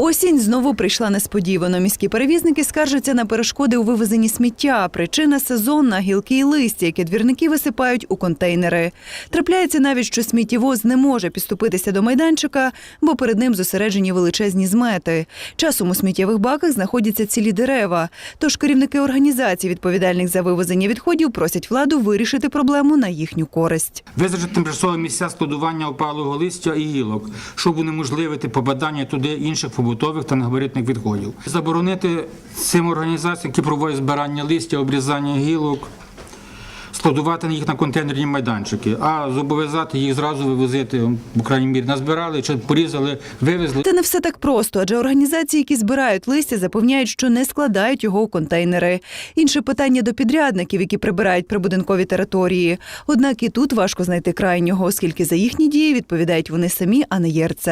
Осінь знову прийшла несподівано. Міські перевізники скаржаться на перешкоди у вивезенні сміття. Причина сезонна гілки і листя, які двірники висипають у контейнери. Трапляється навіть, що сміттєвоз не може підступитися до майданчика, бо перед ним зосереджені величезні змети. Часом у сміттєвих баках знаходяться цілі дерева. Тож керівники організацій, відповідальних за вивезення відходів, просять владу вирішити проблему на їхню користь. Визначити тимчасові місця складування опалого листя і гілок, щоб унеможливити попадання туди інших побутових та негабаритних відходів. Заборонити цим організаціям, які проводять збирання листя, обрізання гілок, складувати їх на контейнерні майданчики, а зобов'язати їх зразу вивозити, в крайній мірі, назбирали чи порізали, вивезли. Та не все так просто, адже організації, які збирають листя, запевняють, що не складають його у контейнери. Інше питання до підрядників, які прибирають прибудинкові території. Однак і тут важко знайти крайнього, оскільки за їхні дії відповідають вони самі, а не ЄРЦ.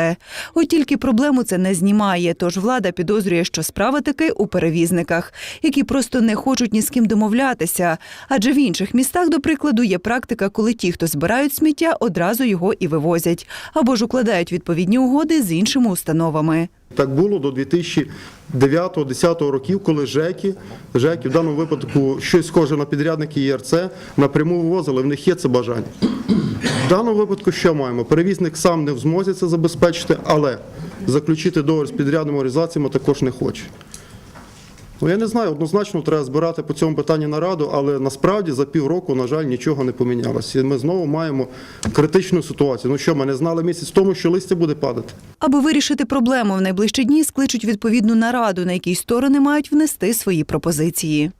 От тільки проблему це не знімає. Тож влада підозрює, що справа таки у перевізниках, які просто не хочуть ні з ким домовлятися. Адже в інших містах, до прикладу, є практика, коли ті, хто збирають сміття, одразу його і вивозять, або ж укладають відповідні угоди з іншими установами. Так було до 2009-2010 років, коли ЖЕКи, ЖЕКи в даному випадку щось схоже на підрядники ЄРЦ, напряму вивозили, в них є це бажання. В даному випадку що маємо? Перевізник сам не в змозі це забезпечити, але заключити договір з підрядними організаціями також не хоче. Ну, я не знаю, однозначно треба збирати по цьому питанні нараду, але насправді за півроку, на жаль, нічого не помінялося. Ми знову маємо критичну ситуацію. Ну що, ми не знали місяць тому, що листя буде падати? Аби вирішити проблему в найближчі дні, скличуть відповідну нараду, на якій сторони мають внести свої пропозиції.